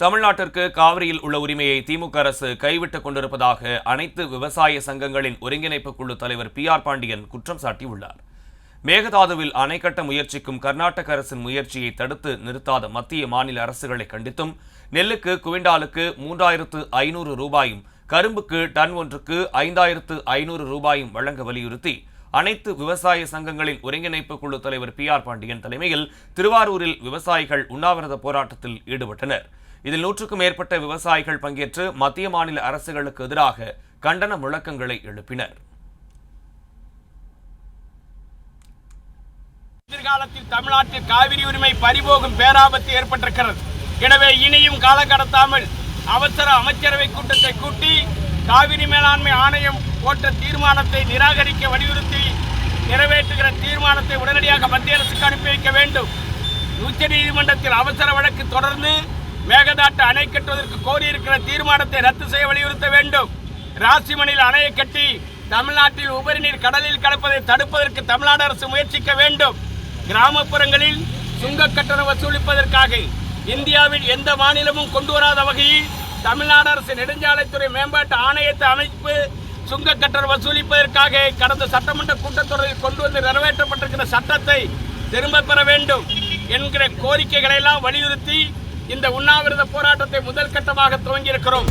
தமிழ்நாட்டிற்கு காவிரியில் உள்ள உரிமையை திமுக அரசு கைவிட்டுக் கொண்டிருப்பதாக அனைத்து விவசாய சங்கங்களின் ஒருங்கிணைப்பு குழு தலைவர் பி ஆர் பாண்டியன் குற்றம் சாட்டியுள்ளார். மேகதாதுவில் அணை கட்ட முயற்சிக்கும் கர்நாடக அரசின் முயற்சியை தடுத்து நிறுத்தாத மத்திய மாநில அரசுகளை கண்டித்தும் நெல்லுக்கு குவிண்டாலுக்கு மூன்றாயிரத்து ஐநூறு ரூபாயும் கரும்புக்கு டன் ஒன்றுக்கு ஐந்தாயிரத்து ஐநூறு ரூபாயும் வழங்க வலியுறுத்தி அனைத்து விவசாய சங்கங்களின் ஒருங்கிணைப்பு குழு தலைவர் பி ஆர் பாண்டியன் தலைமையில் திருவாரூரில் விவசாயிகள் உண்ணாவிரத போராட்டத்தில் ஈடுபட்டனர். இதில் நூற்றுக்கும் மேற்பட்ட விவசாயிகள் பங்கேற்று மத்திய மாநில அரசுகளுக்கு எதிராக கண்டன முழக்கங்களை எழுப்பினர். எதிர்காலத்தில் தமிழ்நாட்டில் காவிரி உரிமை பறிபோகும் பேராபத்து ஏற்பட்டிருக்கிறது. எனவே இனியும் காலம் கடத்தாமல் அவசர அமைச்சரவை கூட்டத்தை கூட்டி காவிரி மேலாண்மை ஆணையம் போட்ட தீர்மானத்தை நிராகரிக்க வலியுறுத்தி நிறைவேற்றுகிற தீர்மானத்தை உடனடியாக மத்திய அரசுக்கு அனுப்பி வைக்க வேண்டும். உச்சநீதிமன்றத்தில் அவசர வழக்கு தொடர்ந்து மேகதாட்டு அணை கட்டுவதற்கு கோரியிருக்கிற தீர்மானத்தை ரத்து செய்ய வலியுறுத்த வேண்டும். ராசிமணியில் அணையை கட்டி தமிழ்நாட்டில் உபரி நீர் கடலில் கலப்பதை தடுப்பதற்கு தமிழ்நாடு அரசு முயற்சிக்க வேண்டும். கிராமப்புறங்களில் சுங்க கட்டணம் வசூலிப்பதற்காக இந்தியாவில் எந்த மாநிலமும் கொண்டு வராத வகையில் தமிழ்நாடு அரசு நெடுஞ்சாலைத்துறை மேம்பாட்டு ஆணையத்தை அமைப்பு சுங்க கட்டணம் வசூலிப்பதற்காக கடந்த சட்டமன்ற கூட்டத்தொடரில் கொண்டு வந்து நிறைவேற்றப்பட்டிருக்கிற சட்டத்தை திரும்பப் பெற வேண்டும் என்கிற கோரிக்கைகளை எல்லாம் வலியுறுத்தி இந்த உண்ணாவிரத போராட்டத்தை முதல் கட்டமாக துவங்கியிருக்கிறோம்.